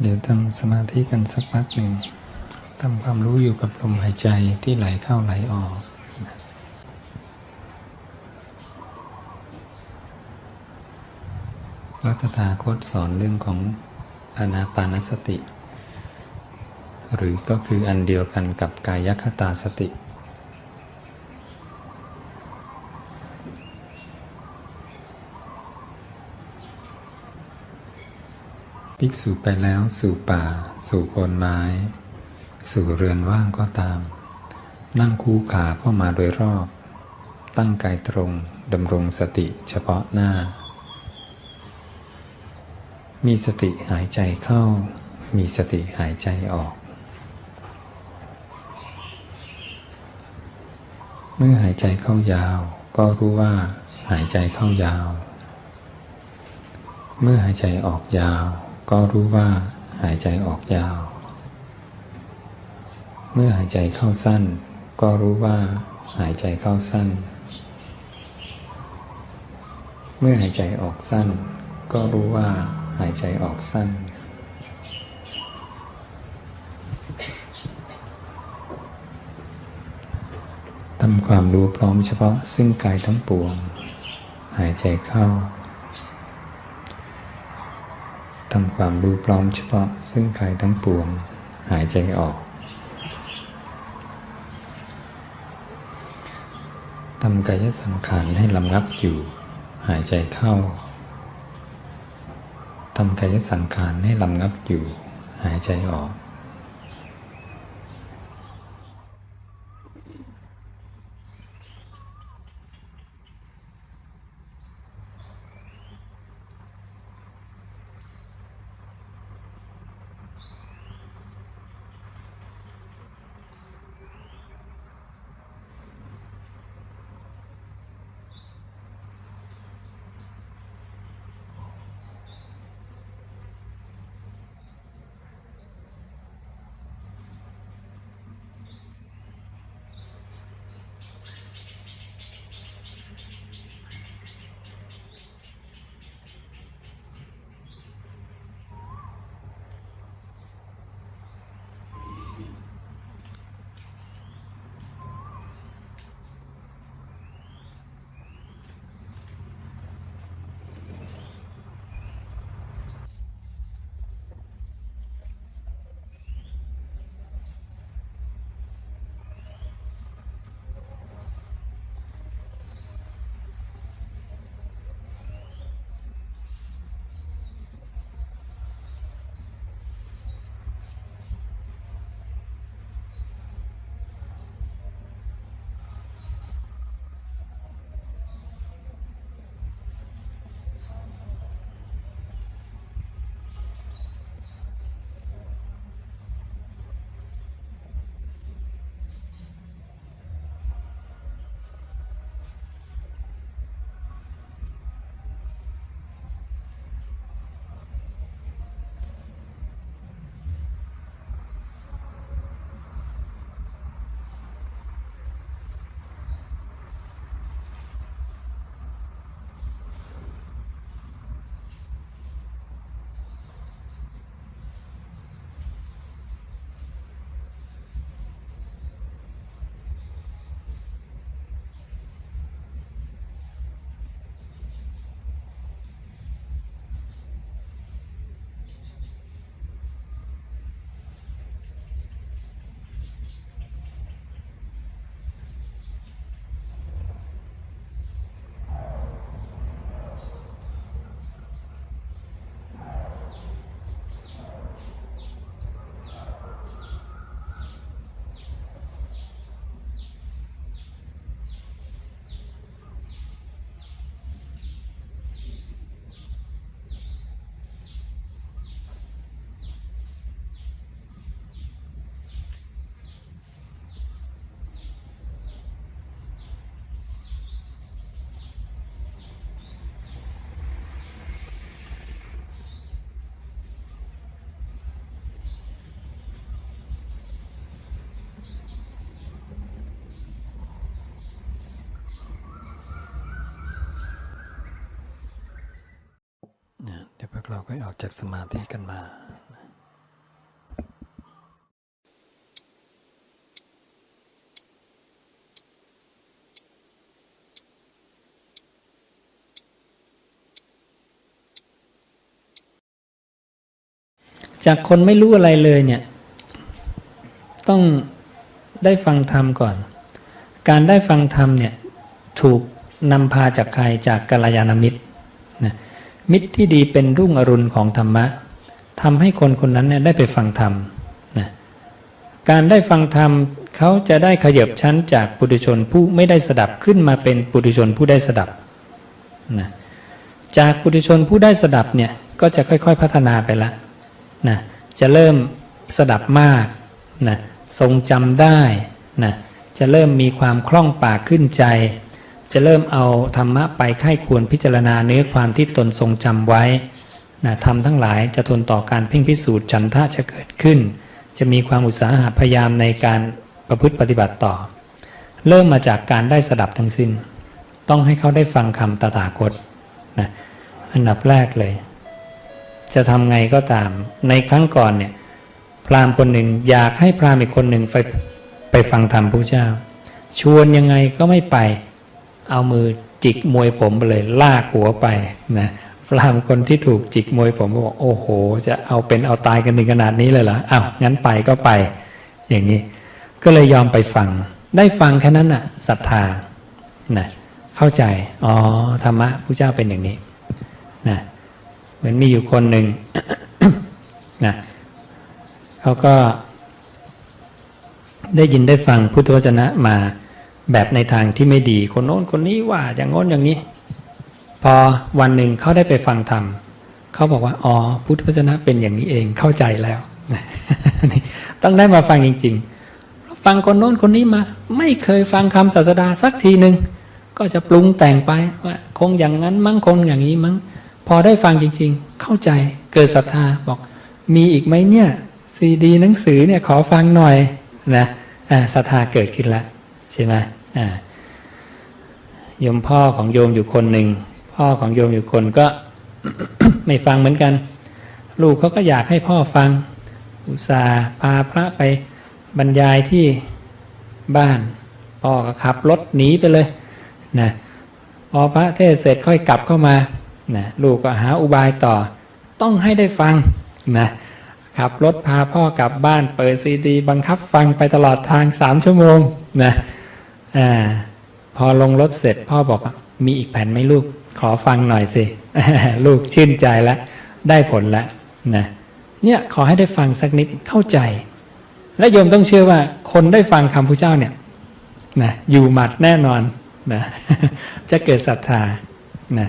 เดี๋ยวทำสมาธิกันสักพักหนึ่งทำความรู้อยู่กับลมหายใจที่ไหลเข้าไหลออกวัตถาคตสอนเรื่องของอานาปานสติ หรือก็คืออันเดียวกันกับกายคตาสติ ภิกษุไปแล้วสู่ป่า สู่โคนไม้ สู่เรือนว่างก็ตาม นั่งคู่ขาเข้ามาโดยรอบ ตั้งกายตรงดำรงสติเฉพาะหน้า มีสติหายใจเข้า มีสติหายใจออก เมื่อหายใจเข้ายาว ก็รู้ว่าหายใจเข้ายาว เมื่อหายใจออกยาว ก็รู้ว่าหายใจออกยาว เมื่อหายใจเข้าสั้น ก็รู้ว่าหายใจเข้าสั้น เมื่อหายใจออกสั้น ก็รู้ว่าหายใจออกสั้น ทำความรู้พร้อมเฉพาะซึ่งกายทั้งปวง หายใจเข้า ทำความรู้พร้อมเฉพาะ ซึ่งกายทั้งปวงหายใจออกทำกายสังขารให้ลำงับอยู่ หายใจเข้าทำกายสังขารให้ลำงับอยู่ หายใจออก เราก็ออกจากสมาธิกันมา จากคนไม่รู้อะไรเลยเนี่ย ต้องได้ฟังธรรมก่อน การได้ฟังธรรมเนี่ย ถูกนำพาจากใครจากกัลยาณมิตร มิตรที่ดีเป็นรุ่งอรุณของธรรมะทำให้คนคนนั้นเนี่ยได้ไปฟังธรรมนะการได้ฟังธรรมเขาจะได้ขยับชั้นจากปุถุชนผู้ไม่ได้สดับขึ้นมาเป็นปุถุชนผู้ได้สดับนะจากปุถุชนผู้ได้สดับเนี่ยก็จะค่อย ๆพัฒนาไปละนะจะเริ่มสดับมากนะทรงจำได้นะจะเริ่มมีความคล่องปากขึ้นใจ จะเริ่มเอาธรรมะไปไข้ควรพิจารณาเนื้อความที่ตนทรงจำไว้นะทำทั้งหลายจะทนต่อการเพ่งพิสูจน์ฉันทะจะเกิดขึ้น จะมีความอุตสาหะพยายามในการประพฤติปฏิบัติต่อ เริ่มมาจากการได้สดับทั้งสิ้น ต้องให้เขาได้ฟังคำตถาคตนะอันดับแรกเลย จะทำไงก็ตาม ในครั้งก่อนเนี่ยพราหมณ์คนหนึ่งอยากให้พราหมณ์อีกคนหนึ่งไปไปฟังธรรมพระเจ้า ชวนยังไงก็ไม่ไป เอามือจิกมวยผมไปเลยลากหัวไปนะพราหมณ์คนที่ถูกจิกมวยผมก็บอกโอ้โห จะเอาเป็นเอาตายกันถึงขนาดนี้เลยเหรออ้าวงั้นไปก็ไป อย่างนี้ ก็เลยยอมไปฟัง ได้ฟังแค่นั้นน่ะศรัทธานะเข้าใจอ๋อธรรมะพระเจ้าเป็นอย่างนี้นะเหมือนมีอยู่คนหนึ่งนะเขาก็ได้ยินได้ฟังพุทธวจนะมา แบบในทางที่ไม่ดีคนโน้นคนนี้ว่าอย่างโน้นอย่างนี้ พอวันหนึ่งเขาได้ไปฟังธรรมเขาบอกว่าอ๋อพุทธวจนะเป็นอย่างนี้เองเข้าใจแล้ว ต้องได้มาฟังจริง ๆ ฟังคนโน้นคนนี้มา ไม่เคยฟังคำศาสดาสักทีหนึ่งก็จะปรุงแต่งไปว่าคงอย่างนั้นมั้งคงอย่างนี้มั้ง พอได้ฟังจริง ๆ เข้าใจเกิดศรัทธาบอก มีอีกไหมเนี่ยซีดีหนังสือเนี่ยขอฟังหน่อยนะศรัทธาเกิดขึ้นแล้วใช่ไหม โยมพ่อของโยมอยู่คนหนึ่ง พ่อของโยมอยู่คนก็ไม่ฟังเหมือนกัน ลูกเขาก็อยากให้พ่อฟัง อุตส่าห์พาพระไปบรรยายที่บ้าน พ่อก็ขับรถหนีไปเลยนะพอพระเทศเสร็จค่อยกลับเข้ามานะลูกก็หาอุบายต่อ ต้องให้ได้ฟังนะขับรถพาพ่อกลับบ้านเปิดซีดี บังคับฟังไปตลอดทางสามชั่วโมงนะ อ่าพอลงรถเสร็จพ่อบอกมีอีกแผ่นไหมลูก ขอฟังหน่อยสิ ลูกชื่นใจแล้วได้ผลแล้วนะเนี่ยขอให้ได้ฟังสักนิดเข้าใจ และโยมต้องเชื่อว่า คนได้ฟังคำพุทธเจ้าเนี่ยนะอยู่หมัดแน่นอนนะจะเกิดศรัทธานะ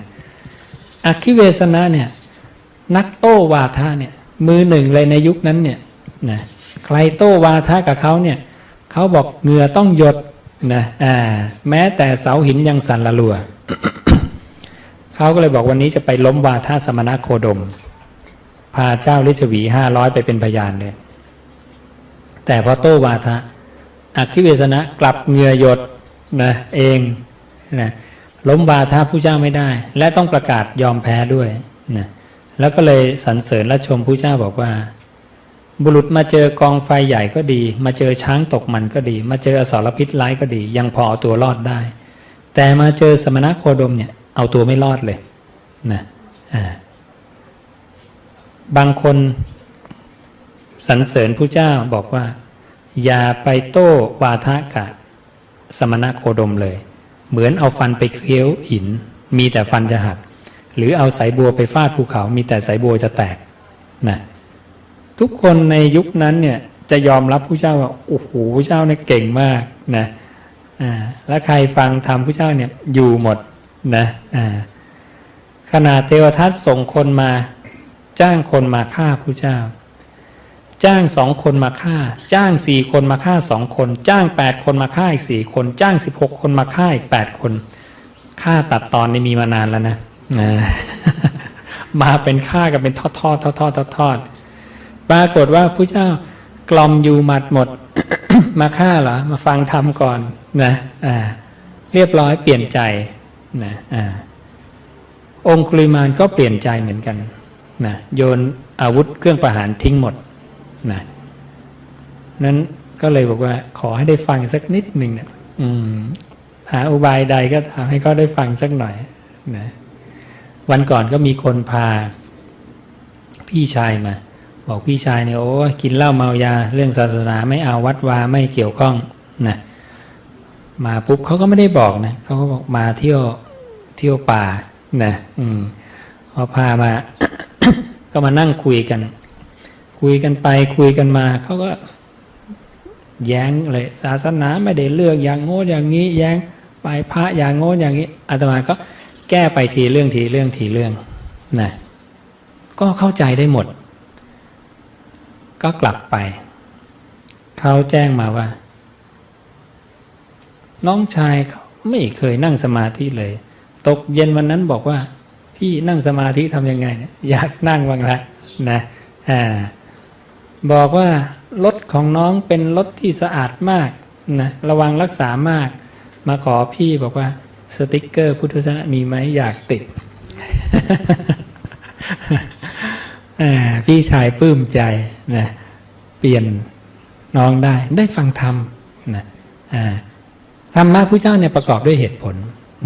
อคิเวสนะเนี่ยนักโต้วาทะเนี่ยมือหนึ่งเลยในยุคนั้นเนี่ยนะใครโต้วาทะกับเขาเนี่ยเขาบอกเหงื่อต้องหยด นะอ่าแม้แต่เสาหินยังสั่นละลัวเขาก็เลยบอกวันนี้จะไปล้มวาทะสมณะโคดม พาเจ้าลิชวีห้าร้อยไปเป็นพยานเลยแต่พอโต้วาทะอคิเวสนะกลับเงือหยดนะเองนะล้มวาทะผู้เจ้าไม่ได้ และต้องประกาศยอมแพ้ด้วยนะแล้วก็เลยสรรเสริญและชมผู้เจ้าบอกว่า บุรุษมาเจอกองไฟใหญ่ก็ดี มาเจอช้างตกมันก็ดี มาเจออสรพิษร้ายก็ดี ยังพอเอาตัวรอดได้ แต่มาเจอสมณะโคดมเนี่ยเอาตัวไม่รอดเลยนะอ่าบางคนสรรเสริญผู้เจ้าบอกว่า อย่าไปโต้วาทะกะสมณะโคดมเลย เหมือนเอาฟันไปเคี้ยวหิน มีแต่ฟันจะหัก หรือเอาสายบัวไปฟาดภูเขา มีแต่สายบัวจะแตกนะ ทุกคนในยุคนั้นเนี่ยจะยอมรับผู้เจ้าว่าโอ้โหผู้เจ้าเนี่ยเก่งมากนะอ่าแล้วใครฟังธรรมผู้เจ้าเนี่ยอยู่หมดนะอ่าขนาดเทวทัตส่งคนมาจ้างคนมาฆ่าผู้เจ้า จ้างสองคนมาฆ่า จ้างสี่คนมาฆ่าสองคน จ้างแปดคนมาฆ่าอีกสี่คน จ้างสิบหกคนมาฆ่าอีกแปดคนฆ่าตัดตอนนี่มีมานานแล้วนะมาเป็นฆ่ากันเป็นทอดทอดทอดทอดทอดทอด ปรากฏว่าผู้เจ้ากล่อมอยู่หมัดหมด มาฆ่าเหรอ มาฟังธรรมก่อนนะอ่าเรียบร้อยเปลี่ยนใจนะอ่าองคุลิมานก็เปลี่ยนใจเหมือนกันนะโยนอาวุธเครื่องประหารทิ้งหมดนะนั้นก็เลยบอกว่า ขอให้ได้ฟังสักนิดหนึ่งเนะอืมหาอุบายใดก็ทำให้เขาได้ฟังสักหน่อยนะวันก่อนก็มีคนพาพี่ชายมา บอกพี่ชายเนี่ยโอ้กินเหล้าเมายา เรื่องศาสนาไม่เอาวัดวาไม่เกี่ยวข้องนะมาปุ๊บเขาก็ไม่ได้บอกนะเขาก็บอกมาเที่ยวเที่ยวป่านะอืมพอพามา ก็มานั่งคุยกัน คุยกันไปคุยกันมาเขาก็ แย้งเลย ศาสนาไม่ได้เลือกอย่างโง่อย่างนี้ แย้งไปพระอย่างโง่อย่างนี้อาตมาก็แก้ไปทีเรื่องทีเรื่องทีเรื่องนะก็เข้าใจได้หมด ก็กลับไป เขาแจ้งมาว่า น้องชายเขาไม่เคยนั่งสมาธิเลย ตกเย็นวันนั้นบอกว่า พี่นั่งสมาธิทำยังไงเนี่ยอยากนั่งบ้างละนะอ่าบอกว่ารถของน้องเป็นรถที่สะอาดมากนะระวังรักษามาก มาขอพี่บอกว่าสติกเกอร์พุทธศาสนามีไหมอยากติด พี่ชายปลื้มใจนะเปลี่ยนน้องได้ได้ฟังธรรมนะธรรมะพระเจ้าเนี่ยประกอบด้วยเหตุผล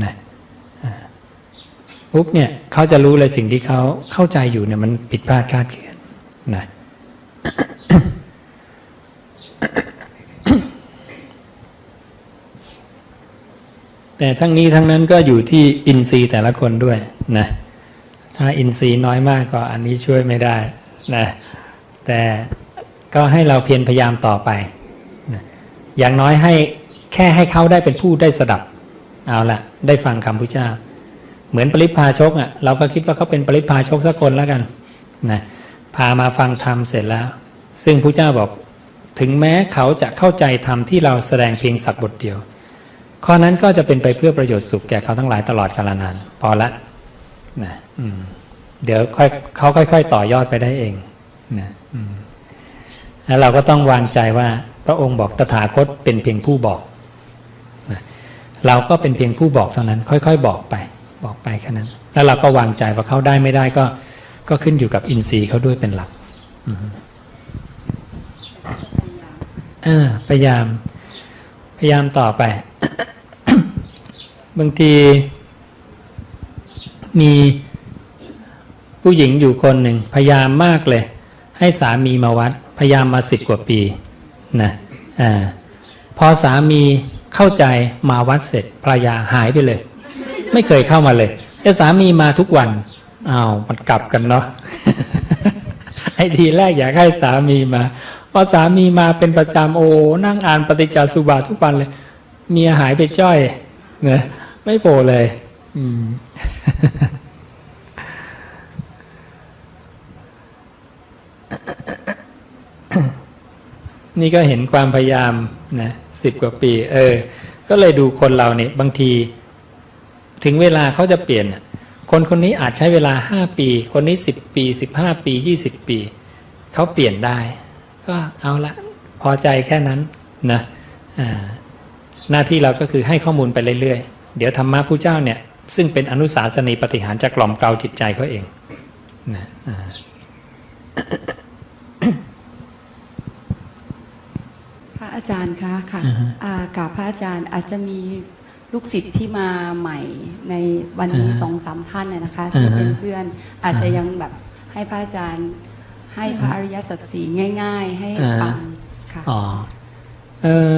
นะปุ๊บเนี่ยเขาจะรู้เลยสิ่งที่เขาเข้าใจอยู่เนี่ยมันผิดพลาดคลาดเคลื่อนนะแต่ทั้งนี้ทั้งนั้นก็อยู่ที่อินทรีย์แต่ละคนด้วยนะ ถ้าอินทรีย์น้อยมากก็อันนี้ช่วยไม่ได้นะแต่ก็ให้เราเพียรพยายามต่อไปนะอย่างน้อยให้แค่ให้เขาได้เป็นผู้ได้สดับเอาละได้ฟังคำพุทธเจ้า เหมือนปริพาชกอะเราก็คิดว่าเขาเป็นปริพาชกสักคนแล้วกันนะพามาฟังธรรมเสร็จแล้ว ซึ่งพุทธเจ้าบอกถึงแม้เขาจะเข้าใจธรรมที่เราแสดงเพียงสักบทเดียว ข้อนั้นก็จะเป็นไปเพื่อประโยชน์สุขแก่เขาทั้งหลายตลอดกาลนาน พอละ นะเดี๋ยวค่อยเขาค่อย ๆ ต่อยอดไปได้เองนะแล้วเราก็ต้องวางใจว่า พระองค์บอกตถาคตเป็นเพียงผู้บอกนะเราก็เป็นเพียงผู้บอกเท่านั้น ค่อย ๆ บอกไป บอกไปแค่นั้น แล้วเราก็วางใจว่าเขาได้ไม่ได้ก็ ก็ขึ้นอยู่กับอินทรีย์เขาด้วยเป็นหลักพยายาม พยายามต่อไป บางที มีผู้หญิงอยู่คนหนึ่งพยายามมากเลย ให้สามีมาวัด พยายามมาสิบกว่าปีนะอ่าพอสามีเข้าใจมาวัดเสร็จภรรยาหายไปเลย ไม่เคยเข้ามาเลยแต่สามีมาทุกวันอ้าวมันกลับกันเนาะไอ้ทีแรกอยากให้สามีมาพอสามีมาเป็นประจำโอ้นั่งอ่านปฏิจจสุบาททุกวันเลย เมียหายไปจ้อยเนะไม่โผล่เลย อืม นี่ก็เห็นความพยายามนะสิบกว่าปี เออ ก็เลยดูคนเราเนี่ยบางที ถึงเวลาเขาจะเปลี่ยน คนคนนี้อาจใช้เวลาห้าปี คนนี้สิบปีสิบห้าปียี่สิบปี เขาเปลี่ยนได้ ก็เอาละ พอใจแค่นั้นนะอ่าหน้าที่เราก็คือให้ข้อมูลไปเรื่อยๆ เดี๋ยวธรรมะผู้เจ้าเนี่ย ซึ่งเป็นอนุสาสนีปฏิหารจะกล่อมเกลาจิตใจเขาเองนะอ่าพระอาจารย์คะค่ะอ่าฮะอ่ากับพระอาจารย์อาจจะมีลูกศิษย์ที่มาใหม่ในวันนี้อ่าฮะสองสามท่านน่ะนะคะที่อ่าฮะเป็นเพื่อนอาจจะอ่าฮะยังแบบให้พระอาจารย์ให้พระอริยสัจสีง่าย ๆ ให้อ่าฟังค่ะอ๋อเออ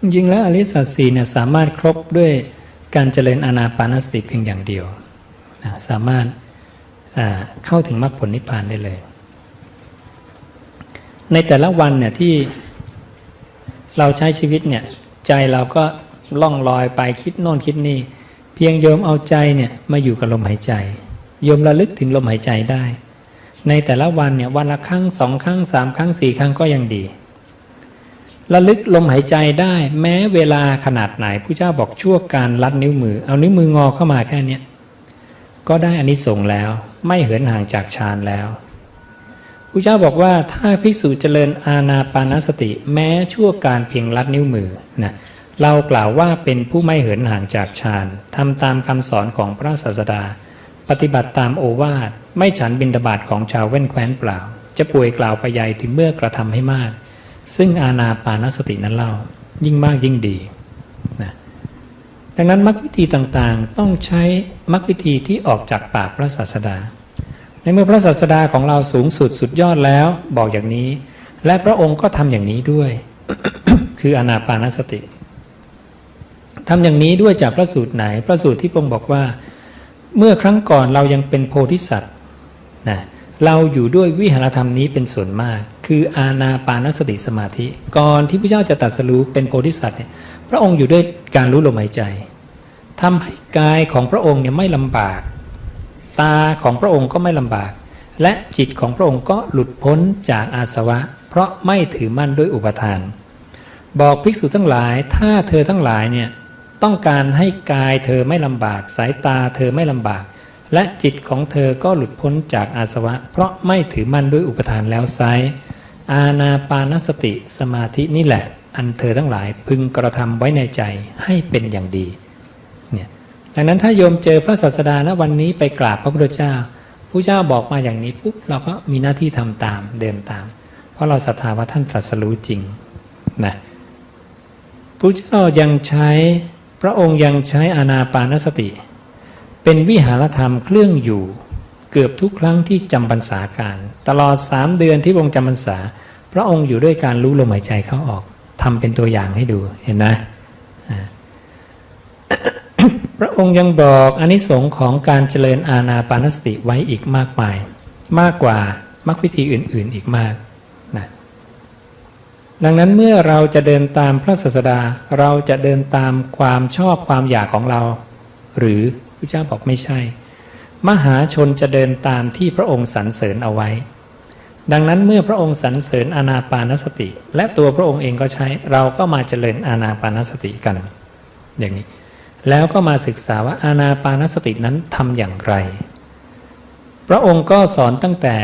จริงๆแล้วอริยสัจสี่เนี่ยสามารถครบด้วย การเจริญอานาปานสติเพียงอย่างเดียวนะสามารถเข้าถึงมรรคผลนิพพานได้เลย ในแต่ละวันเนี่ยที่เราใช้ชีวิตเนี่ยใจเราก็ล่องลอยไปคิดโน่นคิดนี่ เพียงโยมเอาใจเนี่ยมาอยู่กับลมหายใจ โยมระลึกถึงลมหายใจได้ ในแต่ละวันเนี่ยวันละครั้งสองครั้งสามครั้งสี่ครั้งก็ยังดี ระลึกลมหายใจได้แม้เวลาขนาดไหนผู้เจ้าบอกชั่วการลัดนิ้วมือ เอานิ้วมืองอเข้ามาแค่นี้ก็ได้อานิสงส์แล้ว ไม่เหินห่างจากฌานแล้วผู้เจ้าบอกว่าถ้าภิกษุเจริญอาณาปานสติ แม้ชั่วการเพียงลัดนิ้วมือนะเรากล่าวว่าเป็นผู้ไม่เหินห่างจากฌานทำตามคำสอนของพระศาสดา ปฏิบัติตามโอวาทไม่ฉันบินตบาตของชาวเว้นแคว้นเปล่า จะป่วยกล่าวไปใหญ่ถึงเมื่อกระทำให้มาก ซึ่งอาณาปานสตินั้นเล่า ยิ่งมากยิ่งดีนะดังนั้นมรรควิธีต่างๆ ต้องใช้มรรควิธีที่ออกจากปากพระศาสดา ในเมื่อพระศาสดาของเราสูงสุดสุดยอดแล้วบอกอย่างนี้ และพระองค์ก็ทำอย่างนี้ด้วย คืออานาปานสติทำอย่างนี้ด้วยจากพระสูตรไหน พระสูตรที่พระองค์บอกว่า เมื่อครั้งก่อนเรายังเป็นโพธิสัตว์นะเเราอยู่ด้วยวิหารธรรมนี้เป็นส่วนมาก คืออาณาปานสติสมาธิ ก่อนที่พระเจ้าจะตรัสรู้เป็นโพธิสัตว์เนี่ยพระองค์อยู่ด้วยการรู้ลมหายใจทำให้กายของพระองค์เนี่ยไม่ลำบาก ตาของพระองค์ก็ไม่ลำบาก และจิตของพระองค์ก็หลุดพ้นจากอาสวะ เพราะไม่ถือมั่นด้วยอุปทาน บอกภิกษุทั้งหลายถ้าเธอทั้งหลายเนี่ยต้องการให้กายเธอไม่ลำบาก สายตาเธอไม่ลำบาก และจิตของเธอก็หลุดพ้นจากอาสวะ เพราะไม่ถือมั่นด้วยอุปทานแล้วไซอาณาปานสติสมาธินี่แหละ อันเธอทั้งหลายพึงกระทำไว้ในใจให้เป็นอย่างดีเนี่ยดังนั้นถ้าโยมเจอพระศาสดาณวันนี้ไปกราบพระพุทธเจ้าพระเจ้าบอกมาอย่างนี้ปุ๊บเราก็มีหน้าที่ทำตามเดินตาม เพราะเราศรัทธาว่าท่านตรัสรู้จริงนะพระเจ้ายังใช้พระองค์ยังใช้อานาปานสติ เป็นวิหารธรรมเครื่องอยู่ เกือบทุกครั้งที่จำพรรษาการ ตลอดสามเดือนที่องค์จำพรรษา พระองค์อยู่ด้วยการรู้ลมหายใจเข้าออกทำเป็นตัวอย่างให้ดูเห็นไหมอ่าพระองค์ยังบอกอานิสงส์ของการเจริญอาณาปานสติไว้อีกมากมาย มากกว่ามรรควิธีอื่น ๆอีกมากนะดังนั้นเมื่อเราจะเดินตามพระศาสดาเราจะเดินตามความชอบความอยากของเรา หรือ ระเจ้าบอกไม่ใช่ มหาชนจะเดินตามที่พระองค์สรรเสริญเอาไว้ ดังนั้นเมื่อพระองค์สรรเสริญอานาปานสติ และตัวพระองค์เองก็ใช้เราก็มาเจริญอานาปานสติกัน อย่างนี้ แล้วก็มาศึกษาว่าอานาปานสตินั้นทำอย่างไร พระองค์ก็สอนตั้งแต่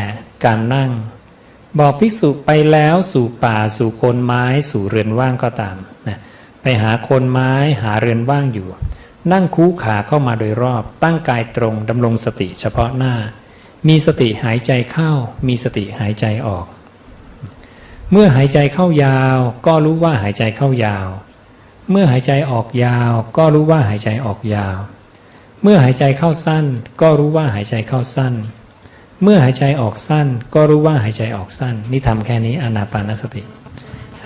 การนั่ง บอกภิกษุไปแล้วสู่ป่าสู่โคนไม้สู่เรือนว่างก็ตามนะไปหาโคนไม้หาเรือนว่างอยู่ นั่งคู่ขาเข้ามาโดยรอบ ตั้งกายตรงดำรงสติเฉพาะหน้า มีสติหายใจเข้า มีสติหายใจออก เมื่อหายใจเข้ายาว ก็รู้ว่าหายใจเข้ายาว เมื่อหายใจออกยาว ก็รู้ว่าหายใจออกยาว เมื่อหายใจเข้าสั้น ก็รู้ว่าหายใจเข้าสั้น เมื่อหายใจออกสั้น ก็รู้ว่าหายใจออกสั้น นี่ทำแค่นี้อนาปานสติ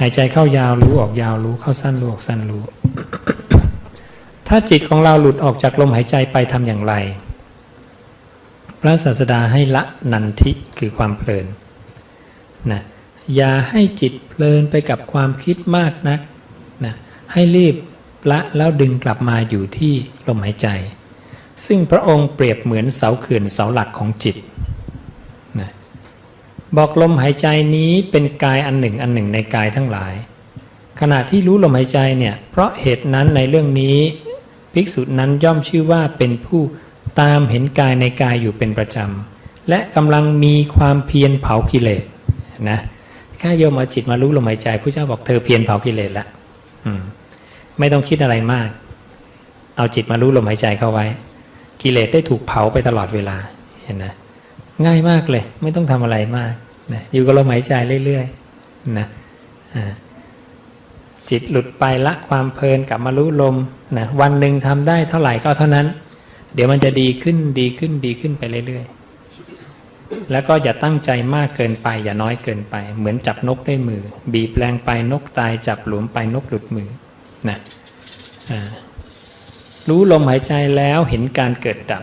หายใจเข้ายาวรู้ออกยาวรู้เข้าสั้นรู้ออกสั้นรู้ ถ้าจิตของเราหลุดออกจากลมหายใจไปทำอย่างไร พระศาสดาให้ละนันทิคือความเพลินนะอย่าให้จิตเพลินไปกับความคิดมากนักนะให้รีบละแล้วดึงกลับมาอยู่ที่ลมหายใจ ซึ่งพระองค์เปรียบเหมือนเสาเขื่อนเสาหลักของจิตนะบอกลมหายใจนี้เป็นกายอันหนึ่งอันหนึ่งในกายทั้งหลาย ขณะที่รู้ลมหายใจเนี่ยเพราะเหตุนั้นในเรื่องนี้ ภิกษุนั้นย่อมชื่อว่าเป็นผู้ตามเห็นกายในกายอยู่เป็นประจำ และกำลังมีความเพียรเผากิเลสนะแค่โยมเอาจิตมารู้ลมหายใจพระเจ้าบอกเธอเพียรเผากิเลสล้วอืมไม่ต้องคิดอะไรมาก เอาจิตมารู้ลมหายใจเข้าไว้ กิเลสได้ถูกเผาไปตลอดเวลาเห็นนะง่ายมากเลย ไม่ต้องทำอะไรมากนะอยู่กับลมหายใจเรื่อยๆนะอ่า จิตหลุดไปละความเพลินกลับมารู้ลมนะวันหนึ่งทำได้เท่าไหร่ก็เท่านั้น เดี๋ยวมันจะดีขึ้นดีขึ้นดีขึ้นไปเรื่อยๆ แล้วก็อย่าตั้งใจมากเกินไป อย่าน้อยเกินไป เหมือนจับนกด้วยมือ บีบแรงไปนกตายจับหลวมไปนกหลุดมือนะรู้ลมหายใจแล้วเห็นการเกิดดับ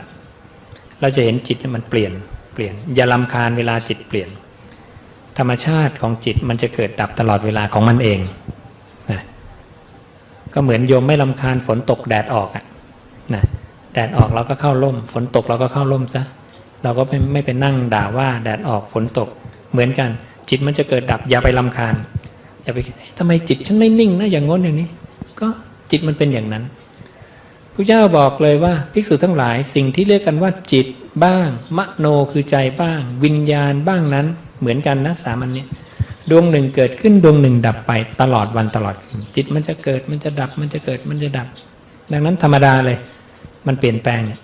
เราจะเห็นจิตมันเปลี่ยนเปลี่ยน อย่าลำคาญเวลาจิตเปลี่ยน ธรรมชาติของจิตมันจะเกิดดับตลอดเวลาของมันเอง ก็เหมือนโยมไม่ลำคาญฝนตกแดดออกอะนะแดดออกเราก็เข้าร่ม ฝนตกเราก็เข้าร่มซะเราก็ไม่ไม่ไปนั่งด่าว่าแดดออกฝนตก เหมือนกัน จิตมันจะเกิดดับอย่าไปลำคาญอย่าไปทำไมจิตฉันไม่นิ่งนะอย่างง้นอย่างนี้ ก็จิตมันเป็นอย่างนั้นพระเจ้าบอกเลยว่าภิกษุทั้งหลายสิ่งที่เรียกกันว่าจิตบ้าง มโนคือใจบ้าง วิญญาณบ้างนั้น เหมือนกันนะสามัญเนี้ดวงหนึ่งเกิดขึ้นดวงหนึ่งดับไปตลอดวันตลอดค จิตมันจะเกิดมันจะดับ มันจะเกิดมันจะดับ ดังนั้นธรรมดาเลย มันเปลี่ยนแปลงเนี่ย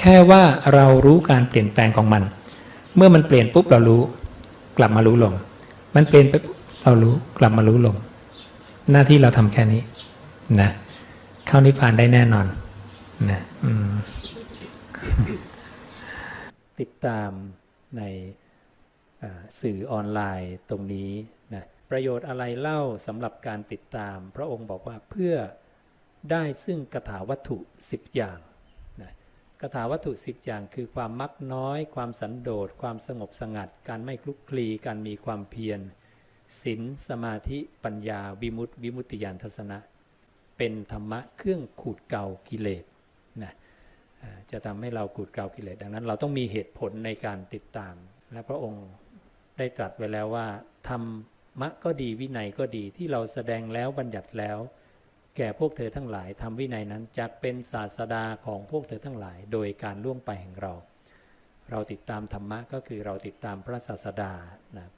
แค่ว่าเรารู้การเปลี่ยนแปลงของมัน เมื่อมันเปลี่ยนปุ๊บเรารู้ กลับมารู้ลง มันเปลี่ยนไปเรารู้กลับมารู้ลง หน้าที่เราทำแค่นี้นะเข้านิพพานได้แน่นอนนะติดตามในสื่อออนไลน์ตรงนี้ ประโยชน์อะไรเล่าสำหรับการติดตาม พระองค์บอกว่าเพื่อได้ซึ่งกถาวัตถุ 10 อย่างนะกถาวัตถุ 10 อย่างคือความมักน้อย ความสันโดษ ความสงบสงัด การไม่คลุกคลี การมีความเพียรศีลสมาธิปัญญา วิมุตติ วิมุตติญาณทัศนะ เป็นธรรมะเครื่องขูดเกลากิเลสนะจะทำให้เราขูดเกลากิเลสดังนั้น เราต้องมีเหตุผลในการติดตาม และพระองค์ได้ตรัสไว้แล้วว่าธรร มะก็ดีวินัยก็ดีที่เราแสดงแล้วบัญญัติแล้ว แก่พวกเธอทั้งหลายทำวินัยนั้นจะเป็นศาสดาของพวกเธอทั้งหลาย โดยการล่วงไปแห่งเรา เราติดตามธรรมะก็คือเราติดตามพระศาสดานะ